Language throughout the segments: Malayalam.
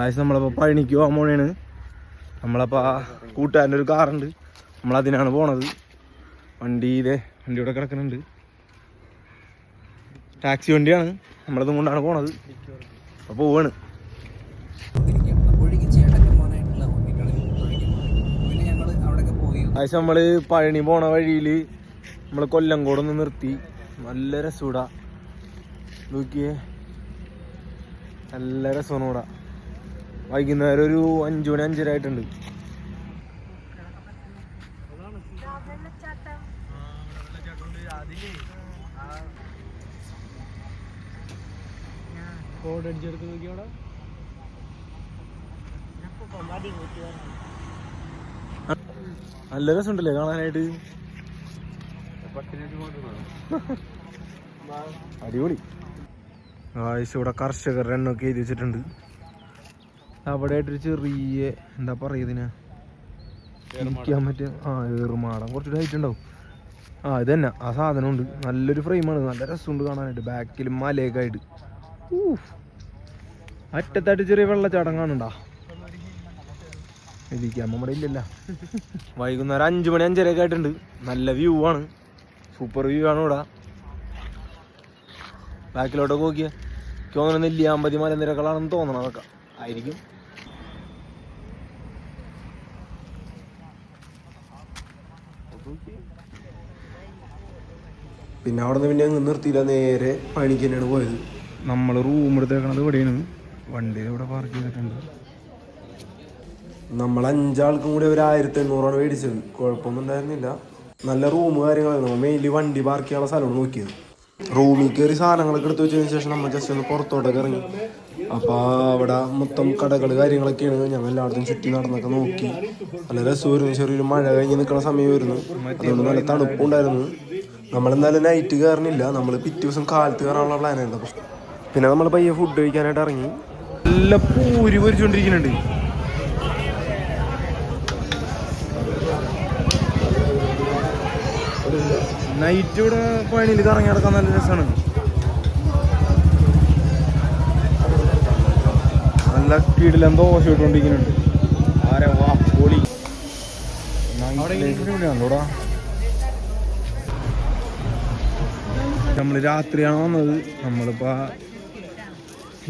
ആഴ്ച നമ്മളപ്പോൾ പഴനിക്ക് പോകാൻ പോണേണ്. നമ്മളപ്പോൾ കൂട്ടുകാരന്റെ ഒരു കാറുണ്ട്. നമ്മളതിനാണ് പോണത്. വണ്ടിയിലെ വണ്ടി ഇവിടെ കിടക്കുന്നുണ്ട്. ടാക്സി വണ്ടിയാണ്. നമ്മളതും കൊണ്ടാണ് പോണത്. അപ്പോൾ പോവാണ്. അതായത് നമ്മൾ പഴനി പോണ വഴിയിൽ നമ്മൾ കൊല്ലംകോട് ഒന്ന് നിർത്തി. നല്ല രസൂടാ. നോക്കിയേ. നല്ല രസമാണ് ഇവിടെ. വൈകുന്നേരം ഒരു അഞ്ചു മണി അഞ്ചര ആയിട്ടുണ്ട്. നല്ല രസമുണ്ടല്ലേ കാണാനായിട്ട്. അടിപൊളി. ഇവിടെ കർഷകർ എണ്ണൊക്കെ എഴുതി വെച്ചിട്ടുണ്ട്. അവിടെ ആയിട്ടൊരു ചെറിയ എന്താ പറയുക ഇതിന്? ഇരിക്കാൻ പറ്റിയ ആ ഏറുമാടം. കുറച്ചു ഹൈറ്റ് ഉണ്ടാവും. ആ ഇത് തന്നെ. ആ സാധനം ഉണ്ട് നല്ലൊരു ഫ്രെയിമാണ് നല്ല രസമുണ്ട് കാണാനായിട്ട്. ബാക്കിൽ മലയൊക്കെ ആയിട്ട്. അറ്റത്തായിട്ട് ചെറിയ വെള്ളച്ചാട്ടം കാണണ്ടാ ഇരിക്കാൻ നമ്മുടെ ഇല്ലല്ല. വൈകുന്നേരം അഞ്ചു മണി അഞ്ചരയൊക്കെ ആയിട്ടുണ്ട്. നല്ല വ്യൂ ആണ്. സൂപ്പർ വ്യൂ ആണ് ഇവിടെ. ബാക്കിലോട്ടൊക്കെ നോക്കിയാൽ എനിക്ക് തോന്നുന്നു നെല്ലിയാമ്പതി മലനിരകളാണെന്ന് തോന്നണം അതൊക്കെ. ആയിരിക്കും. പിന്നെ അവിടെ നിന്ന് പിന്നെ അങ്ങ് നിർത്തിയില്ല നേരെ പണിക്ക് തന്നെയാണ് പോയത്. നമ്മൾ റൂം എടുത്തേക്കണത് ഇവിടെയാണ്. വണ്ടി ഇവിടെ പാർക്ക് ചെയ്തിട്ടുണ്ട്. നമ്മൾ അഞ്ചാൾക്കും കൂടി ഒരു ആയിരത്തി എണ്ണൂറാണ് മേടിച്ചത്. കുഴപ്പമൊന്നും ഉണ്ടായിരുന്നില്ല. നല്ല റൂം കാര്യങ്ങളാണ്. നമ്മൾ മെയിൻലി വണ്ടി പാർക്ക് ചെയ്യാനുള്ള സ്ഥലമാണ് നോക്കിയത്. റൂമിൽ കയറി സാധനങ്ങളൊക്കെ എടുത്ത് വെച്ചതിന് ശേഷം നമ്മൾ ജസ്റ്റ് ഒന്ന് പുറത്തോട്ടൊക്കെ ഇറങ്ങി. അപ്പോൾ അവിടെ മൊത്തം കടകൾ കാര്യങ്ങളൊക്കെയാണ് ഞങ്ങൾ എല്ലായിടത്തും ചുറ്റി നടന്നൊക്കെ നോക്കി. നല്ല രസമായിരുന്നു. ചെറിയൊരു മഴ കഴിഞ്ഞ് നിൽക്കുന്ന സമയമായിരുന്നു അതുകൊണ്ട് നല്ല തണുപ്പുണ്ടായിരുന്നു നമ്മളെന്തായാലും നൈറ്റ് കയറണില്ല. നമ്മൾ പിറ്റേ ദിവസം കാലത്ത് കയറാനുള്ള പ്ലാൻ ഉണ്ട് അപ്പോൾ പിന്നെ നമ്മൾ പയ്യെ ഫുഡ് കഴിക്കാനായിട്ട് ഇറങ്ങി. നല്ല പൂരി പൊരിച്ചുകൊണ്ടിരിക്കുന്നുണ്ട് നൈറ്റ് ഇവിടെ പണിയിൽ കറങ്ങി നടക്കാൻ നല്ല രസമാണ് നല്ല കീടിലും ദോശ ഇട്ടുകൊണ്ടിരിക്കുന്നുണ്ട്. ആരെ വാ പൊളി. ോടാ നമ്മൾ രാത്രിയാണ് വന്നത്. നമ്മളിപ്പോൾ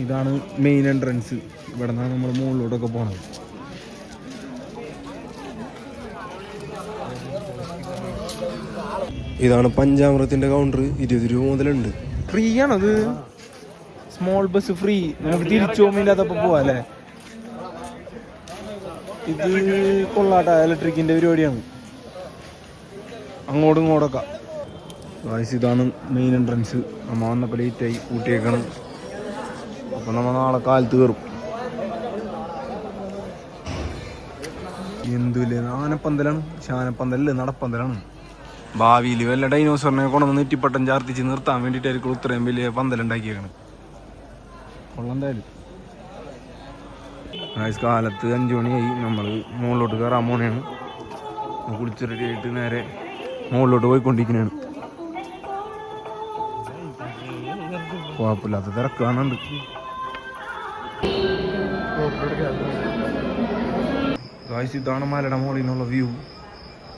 ഇതാണ് മെയിൻ എൻട്രൻസ് ഇവിടെ നിന്നാണ് നമ്മൾ മുകളിലോട്ടൊക്കെ പോകുന്നത് ഇതാണ് പഞ്ചാമൃതത്തിന്റെ കൗണ്ടർ ഇരുപത് രൂപ മുതലുണ്ട്. ഫ്രീ ആണത് സ്മോൾ ബസ് ഫ്രീ നമുക്ക് തിരിച്ചു പോകുമ്പോഴത്തപ്പോ പോവാ അല്ലേ? ഇത് കൊള്ളാട്ട ഇലക്ട്രിക്കിന്റെ പരിപാടിയാണ്. അങ്ങോട്ടും ഇങ്ങോട്ടൊക്കെ. ഗായ്സ് ഇതാണ് മെയിൻ എൻട്രൻസ് നമ്മ വന്നപ്പോൾ ലേറ്റായി കൂട്ടിയേക്കണം അപ്പം നമ്മൾ നാളെ കാലത്ത് കയറും എന്തുമില്ലേ ആനപ്പന്തലാണ് ശാനപ്പന്തലല്ലേ? നടപ്പന്തലാണ്. ഭാവിയിൽ വല്ല ഡൈനോസറിനെ കൊണ്ടുവന്ന് നെറ്റിപ്പട്ടം ചാർത്തിച്ച് നിർത്താൻ വേണ്ടിയിട്ടായിരിക്കും ഇത്രയും വലിയ പന്തലുണ്ടാക്കിയേക്കണം കൊള്ളന്തായാലും ഗായ്സ് കാലത്ത് അഞ്ചു മണിയായി. നമ്മൾ മുകളിലോട്ട് കയറാൻ പോണെയാണ് കുളിച്ച് റെഡിയായിട്ട് നേരെ മുകളിലോട്ട് പോയിക്കൊണ്ടിരിക്കുന്നതാണ് കുഴപ്പമില്ലാത്ത തിരക്ക് ഗായ്സ് ഇതാണ് മലയുടെ വ്യൂ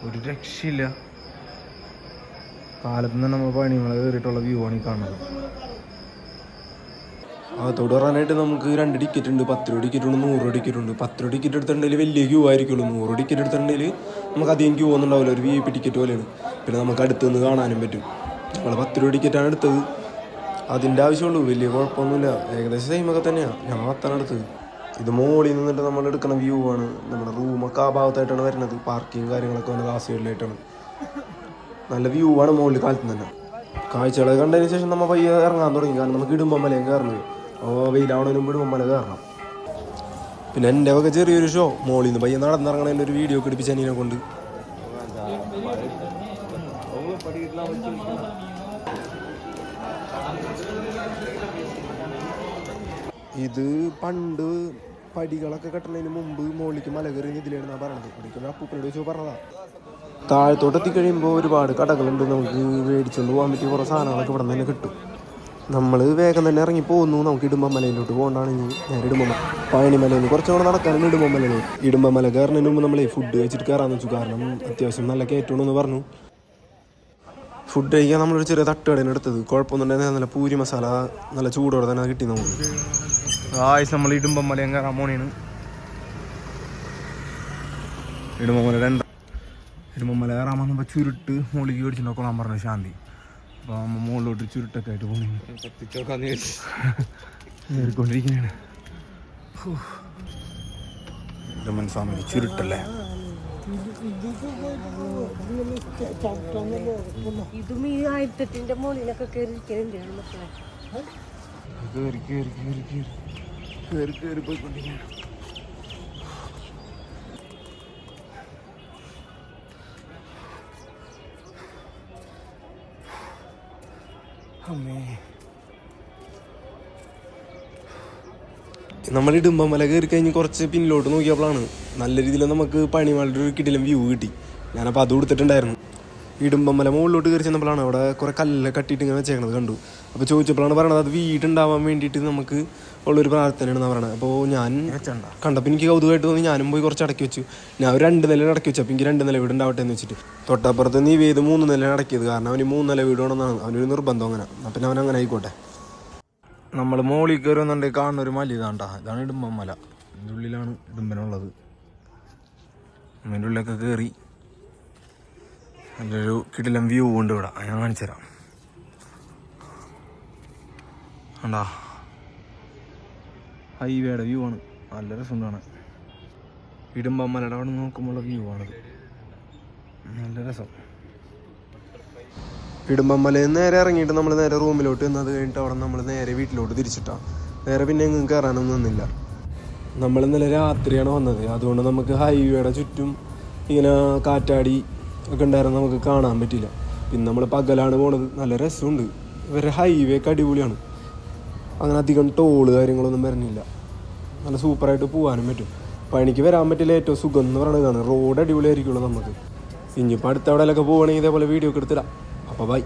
ഒരു രക്ഷയില്ല. കാലത്ത് നിന്ന് നമ്മൾ പണികളെ കയറിയിട്ടുള്ള വ്യൂ ആണ് ഈ കാണുന്നത്. ആ പറയാനായിട്ട് നമുക്ക് രണ്ട് ടിക്കറ്റ് ഉണ്ട്. പത്ത് രൂപ ടിക്കറ്റ് ഉണ്ട് നൂറ് രൂപ ടിക്കറ്റ് ഉണ്ട്. പത്ത് രൂപ ടിക്കറ്റ് എടുത്തിട്ടുണ്ടെങ്കിൽ വലിയ ക്യൂ ആയിരിക്കുള്ളൂ. നൂറ് ടിക്കറ്റ് എടുത്തിട്ടുണ്ടെങ്കിൽ നമുക്ക് അധികം ക്യൂ ഒന്നും ഉണ്ടാവില്ല. ഒരു വി ഐ പി ടിക്കറ്റ് പോലെയാണ്. പിന്നെ നമുക്ക് അടുത്ത് നിന്ന് കാണാനും പറ്റും. ഞങ്ങൾ പത്ത് രൂപ ടിക്കറ്റാണ് എടുത്തത്. അതിന്റെ ആവശ്യമുള്ളൂ. വലിയ കുഴപ്പമൊന്നുമില്ല. ഏകദേശം സെയിം ഒക്കെ തന്നെയാണ് ഞങ്ങൾ അത്തനടുത്ത് ഇത് മോളിൽ നിന്നിട്ട് നമ്മൾ എടുക്കുന്ന വ്യൂ ആണ്. നമ്മുടെ റൂമൊക്കെ ആ ഭാഗത്തായിട്ടാണ് വരുന്നത്. പാർക്കിങ് കാര്യങ്ങളൊക്കെ വന്നത് ആ സൈഡിലായിട്ടാണ് നല്ല വ്യൂ ആണ് മുകളിൽ കാലത്ത് തന്നെ. കാഴ്ചകൾ കണ്ടതിന് ശേഷം നമ്മൾ പയ്യെ ഇറങ്ങാൻ തുടങ്ങി. കാരണം നമുക്ക് ഇടുമ്പമ്മലയും കയറുന്നത് അപ്പോൾ വെയിലാവണതിന് മുമ്പ് ഇടുമ്പമ്മല കയറണം പിന്നെ എന്റെ ഒക്കെ ചെറിയൊരു ഷോ മോളിൽ നിന്ന് പയ്യെ നടന്നിറങ്ങണതിന്റെ ഒരു വീഡിയോ ഒക്കെ എടുപ്പിച്ച് അനിയനെ കൊണ്ട്. ഇത് പണ്ട് പടികളൊക്കെ കെട്ടുന്നതിന് മുമ്പ് മുകളിലേക്ക് മല കയറി ഇതിലാണെന്നാണ് പറഞ്ഞത് ഒരിക്കലും അപ്പൂപ്പനോട് ചോദിച്ചു പറഞ്ഞതാ. താഴത്തോട്ട് എത്തിക്കഴിയുമ്പോൾ ഒരുപാട് കടകളുണ്ട്. നമുക്ക് മേടിച്ചുകൊണ്ട് പോകാൻ പറ്റിയ കുറേ സാധനങ്ങളൊക്കെ ഇവിടെ തന്നെ കിട്ടും. നമ്മൾ വേഗം തന്നെ ഇറങ്ങി പോകുന്നു നമുക്ക് ഇടുമ്പമലയിലോട്ട് പോകണ്ടാണെങ്കിൽ നേരെ ഇടുമ്പമല. പഴനിമലയിൽ നിന്ന് കുറച്ചുകൂടെ നടക്കാനും ഇടുമ്പമലയിൽ ഇടുമ്പമല കയറുന്നതിന് മുമ്പ് നമ്മളെ ഫുഡ് കഴിച്ചിട്ട് കയറാമെന്ന് വെച്ചു. കാരണം അത്യാവശ്യം നല്ല കയറ്റണമെന്ന് പറഞ്ഞു. ഫുഡ് കഴിക്കാൻ നമ്മളൊരു ചെറിയ തട്ടുകടയാണ് എടുത്തത്. കുഴപ്പമൊന്നുണ്ടെങ്കിൽ നല്ല പൂരി മസാല നല്ല ചൂടോടെ തന്നെ കിട്ടി നമുക്ക് ആയിസ് നമ്മൾ ഇടുമ്പം മല കയറാൻ പോണേണ് ഇടുമ്പം മല രണ്ട് ഇടുമ്പം മല കയറാൻ വന്നപ്പോൾ ചുരുട്ട് മുകളിലേക്ക് നോക്കണം പറഞ്ഞു ശാന്തി. അപ്പോൾ അമ്മ മുകളിലോട്ട് ചുരുട്ടൊക്കെ ആയിട്ട് പോണേ കയറിക്കൊണ്ടിരിക്കുന്നതാണ് ഇടുമ്പൻ സ്വാമി ചുരുട്ടല്ലേ? ഇതും ഈ ആയിരത്തെട്ടിന്റെ മുകളിലൊക്കെ കയറിയിരിക്കുന്നുണ്ട് മക്കളെ? കയറി കയറി കയറി കയറി കയറി കയറി പോയിക്കൊണ്ടിരിക്കുകയാണ് അമ്മേ. നമ്മൾ ഇടുമ്പമല കയറി കഴിഞ്ഞ് കുറച്ച് പിന്നിലോട്ട് നോക്കിയപ്പോഴാണ് നല്ല രീതിയിൽ നമുക്ക് പണിമാളുടെ ഒരു കിടിലും വ്യൂ കിട്ടി. ഞാനപ്പോൾ അത് കൊടുത്തിട്ടുണ്ടായിരുന്നു. ഇടുമ്പമല മുകളിലോട്ട് കയറി ചെന്നപ്പോഴാണ് അവിടെ കുറേ കല്ലൊക്കെ കട്ടിയിട്ട് ഇങ്ങനെ വെച്ചേക്കണത് കണ്ടു. അപ്പോൾ ചോദിച്ചപ്പോഴാണ് പറയണത് അത് വീടുണ്ടാവാൻ വേണ്ടിയിട്ട് നമുക്ക് ഉള്ളൊരു പ്രാർത്ഥനയാണെന്ന് പറയണത്. അപ്പോൾ ഞാൻ കണ്ടപ്പോൾ എനിക്ക് കൗതുകമായിട്ട് തോന്നി ഞാനും പോയി കുറച്ച് അടക്കി വെച്ചു. ഞാൻ ഒരു രണ്ട് നില അടക്കി വെച്ചു അപ്പോൾ എനിക്ക് രണ്ട് നില വീട് ഉണ്ടാവട്ടെ എന്ന് വെച്ചിട്ട്. തൊട്ടപ്പുറത്ത് നീ വേത് മൂന്ന് നില അടക്കിയത് കാരണം അവന് മൂന്ന് നില വീട് വേണമെന്നാണ് അവനൊരു നിർബന്ധം അങ്ങനെ. അപ്പം അവൻ അങ്ങനെ ആയിക്കോട്ടെ. നമ്മൾ മോളിൽ കയറുന്നുണ്ടെങ്കിൽ കാണുന്ന ഒരു മല ഇതാണ്ട. ഇതാണ് ഇടുമ്പം മല. ഇതിന്റെ ഉള്ളിലാണ് ഇടുമ്പനുള്ളത്. ഉള്ളിലൊക്കെ കയറി നല്ലൊരു കിടിലം വ്യൂ ഉണ്ട് ഇവിടെ. ഞാൻ കാണിച്ചു തരാം കണ്ടാ? ഹൈവേയുടെ വ്യൂ ആണ്. നല്ല രസമുണ്ടാണ്. ഇടുമ്പം മലയുടെ അവിടെ നോക്കുമ്പോഴുള്ള വ്യൂ ആണത്. നല്ല രസം. ഇടുമ്പമലയിൽ നേരെ ഇറങ്ങിയിട്ട് നമ്മൾ നേരെ റൂമിലോട്ട് വന്നത് കഴിഞ്ഞിട്ട് അവിടെ നമ്മൾ നേരെ വീട്ടിലോട്ട് തിരിച്ചിട്ടാണ് നേരെ പിന്നെ എങ്ങും കയറാനൊന്നും നിന്നില്ല. നമ്മൾ ഇന്നലെ രാത്രിയാണ് വന്നത്. അതുകൊണ്ട് നമുക്ക് ഹൈവേയുടെ ചുറ്റും ഇങ്ങനെ കാറ്റാടി ഒക്കെ ഉണ്ടായിരുന്നു നമുക്ക് കാണാൻ പറ്റില്ല. പിന്നെ നമ്മൾ പകലാണ് പോണത്. നല്ല രസമുണ്ട്. ഇവരുടെ ഹൈവേ ഒക്കെ അടിപൊളിയാണ്. അങ്ങനെ അധികം ടോൾ കാര്യങ്ങളൊന്നും വരുന്നില്ല നല്ല സൂപ്പറായിട്ട് പോകാനും പറ്റും. പണിക്ക് വരാൻ പറ്റില്ല ഏറ്റവും സുഖം എന്ന് പറയുന്നത് റോഡ് അടിപൊളിയായിരിക്കുള്ളൂ നമുക്ക്. ഇനിയിപ്പോൾ അടുത്ത എവിടെയൊക്കെ പോവുകയാണെങ്കിൽ ഇതേപോലെ വീഡിയോ ഒക്കെ എടുത്തിടാം. അപ്പോൾ ബൈ